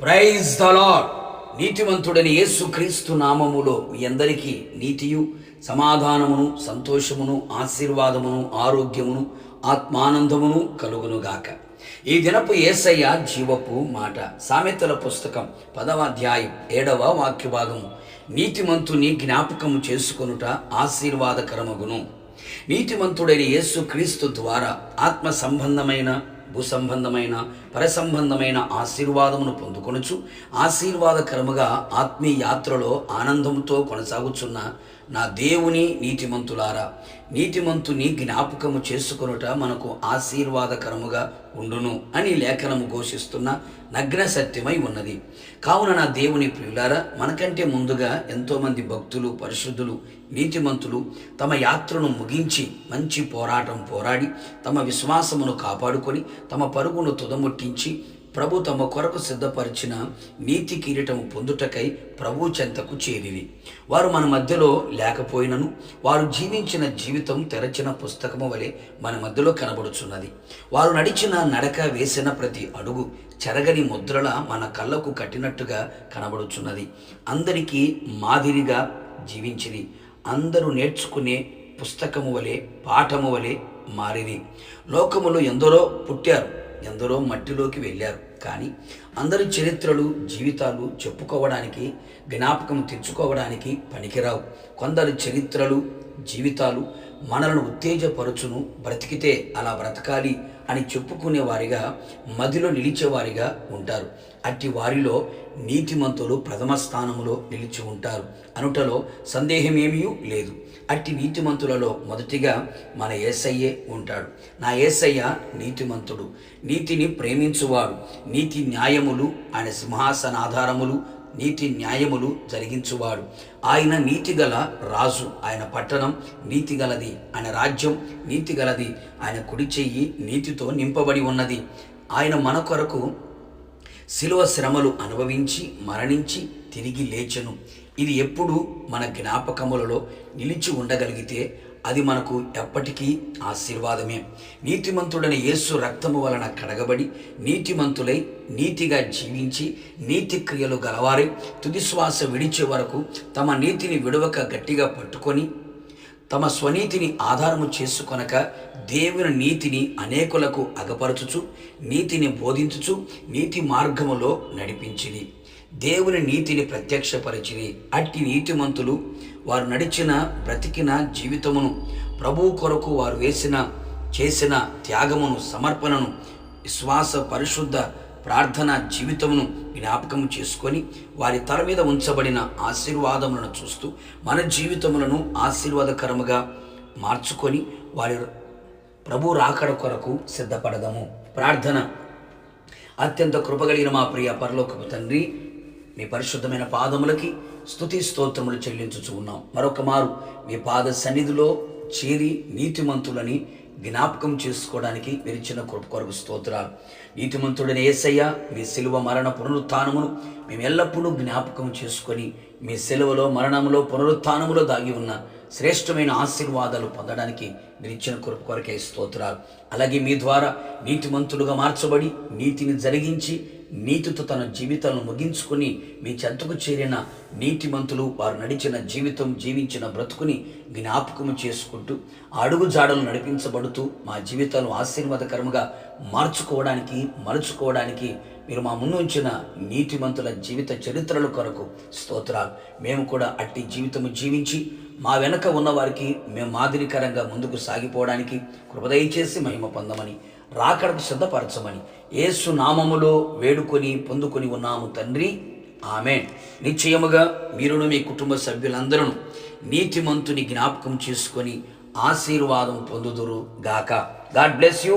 Praise the lord యేసు యేసుక్రీస్తు నామములో మీ అందరికీ నీతియు సమాధానమును సంతోషమును ఆశీర్వాదమును ఆరోగ్యమును ఆత్మానందమును కలుగునుగాక. ఈ దినపు ఏసయ్య జీవపు మాట. సామెతల పుస్తకం పదవ అధ్యాయం ఏడవ వాక్య భాగము నీతిమంతుని జ్ఞాపకము చేసుకొనుట ఆశీర్వాదకరమగును. నీతిమంతుడైన యేసు క్రీస్తు ద్వారా ఆత్మ సంబంధమైన భూ సంబంధమైన పరసంబంధమైన ఆశీర్వాదమును పొందుకొనుచు ఆశీర్వాదకరముగా ఆత్మీయాత్రలో ఆనందంతో కొనసాగుచున్న నా దేవుని నీతిమంతులారా నీతిమంతుని జ్ఞాపకము చేసుకొనుట మనకు ఆశీర్వాదకరముగా ఉండును అని లేఖనము ఘోషిస్తున్న నగ్న సత్యమై ఉన్నది. కావున నా దేవుని ప్రియులారా మనకంటే ముందుగా ఎంతోమంది భక్తులు పరిశుద్ధులు నీతిమంతులు తమ యాత్రను ముగించి మంచి పోరాటం పోరాడి తమ విశ్వాసమును కాపాడుకొని తమ పరుగును తుదముట్టించి ప్రభు తమ కొరకు సిద్ధపరిచిన నీతి కిరీటము పొందుటకై ప్రభు చెంతకు చేరిరి. వారు మన మధ్యలో లేకపోయినను వారు జీవించిన జీవితం తెరచిన పుస్తకము వలె మన మధ్యలో కనబడుచున్నది. వారు నడిచిన నడక వేసిన ప్రతి అడుగు చెరగని ముద్రల మన కళ్ళకు కట్టినట్టుగా కనబడుచున్నది. అందరికీ మాదిరిగా జీవించిరి. అందరూ నేర్చుకునే పుస్తకము వలె పాఠము వలె మారిది లోకములో ఎందరో పుట్టారు. ఎందరో మట్టిలోకి వెళ్ళారు. కానీ అందరి చరిత్రలు జీవితాలు చెప్పుకోవడానికి జ్ఞాపకం తెచ్చుకోవడానికి పనికిరావు. కొందరి చరిత్రలు జీవితాలు మనలను ఉత్తేజపరచును బ్రతికితే అలా బ్రతకాలి అని చెప్పుకునే వారిగా మదిలో నిలిచేవారిగా ఉంటారు. అట్టి వారిలో నీతిమంతులు ప్రథమ స్థానంలో నిలిచి ఉంటారు. అనుటలో సందేహమేమీ లేదు. అట్టి నీతిమంతులలో మొదటిగా మన ఏసయ్యే ఉంటాడు. నా ఏసయ్య నీతిమంతుడు. నీతిని ప్రేమించువాడు. నీతి న్యాయములు ఆయన సింహాసనాధారములు నీతి న్యాయములు జరిగించువాడు. ఆయన నీతిగల రాజు ఆయన పట్టణం నీతిగలది ఆయన రాజ్యం నీతిగలది ఆయన కుడి చెయ్యి నీతితో నింపబడి ఉన్నది. ఆయన మన కొరకు శిలువ శ్రమలు అనుభవించి మరణించి తిరిగి లేచెను. ఇది ఎప్పుడు మన జ్ఞాపకములలో నిలిచి ఉండగలిగితే అది మనకు ఎప్పటికీ ఆశీర్వాదమే. నీతిమంతుడని యేసు రక్తము వలన కడగబడి నీతిమంతులై నీతిగా జీవించి నీతి క్రియలు గలవారై తుది శ్వాస విడిచే వరకు తమ నీతిని విడవక గట్టిగా పట్టుకొని తమ స్వనీతిని ఆధారము చేసుకొనక దేవుని నీతిని అనేకులకు అగపరచుచు నీతిని బోధించుచు నీతి మార్గములో నడిపించింది దేవుని నీతిని ప్రత్యక్షపరిచిది అట్టి నీతిమంతులు వారు నడిచిన బ్రతికిన జీవితమును ప్రభు కొరకు వారు వేసిన చేసిన త్యాగమును సమర్పణను విశ్వాస పరిశుద్ధ ప్రార్థన జీవితమును జ్ఞాపకం చేసుకొని వారి తల మీద ఉంచబడిన ఆశీర్వాదములను చూస్తూ మన జీవితములను ఆశీర్వాదకరముగా మార్చుకొని వారి ప్రభు రాకడ కొరకు సిద్ధపడదము. ప్రార్థన. అత్యంత కృపగలిగిన మా ప్రియ పరలోకపు తండ్రి మీ పరిశుద్ధమైన పాదములకి స్తుతి స్తోత్రములు చెల్లించుచు ఉన్నాం. మరొక మారు మీ పాద సన్నిధిలో చేరి నీతిమంతులని జ్ఞాపకం చేసుకోవడానికి విరిచిన కృప కొరకు స్తోత్రాలు. నీతిమంతుడైన ఏసయ్య మీ శిలువ మరణ పునరుత్నమును మేము ఎల్లప్పుడూ జ్ఞాపకం చేసుకొని మీ సెలవులో మరణములో పునరుత్నములో దాగి ఉన్న శ్రేష్టమైన ఆశీర్వాదాలు పొందడానికి మీరిచ్చిన కృప కొరకే స్తోత్రాలు. అలాగే మీ ద్వారా నీతిమంతులుగా మార్చబడి నీతిని జరిగించి నీతితో తన జీవితాలను ముగించుకొని మీ చెంతకు చేరిన నీతిమంతులు వారు నడిచిన జీవితం జీవించిన బ్రతుకుని జ్ఞాపకము చేసుకుంటూ అడుగు జాడలు నడిపించబడుతూ మా జీవితాలను ఆశీర్వాదకరముగా మార్చుకోవడానికి మలుచుకోవడానికి మీరు మా ముందు ఉంచిన నీతిమంతుల జీవిత చరిత్రల కొరకు స్తోత్రాలు. మేము కూడా అట్టి జీవితము జీవించి మా వెనక ఉన్న వారికి మేము మాదిరికరంగా ముందుకు సాగిపోవడానికి కృపదయచేసి మహిమ పొందమని రాకడకు సిద్ధపరచమని ఏసు నామములో వేడుకొని పొందుకొని ఉన్నాము తండ్రి. ఆమె నిశ్చయముగా మీరును మీ కుటుంబ సభ్యులందరూ నీతిమంతుని జ్ఞాపకం చేసుకొని ఆశీర్వాదం పొందుదురు గాక. God bless you.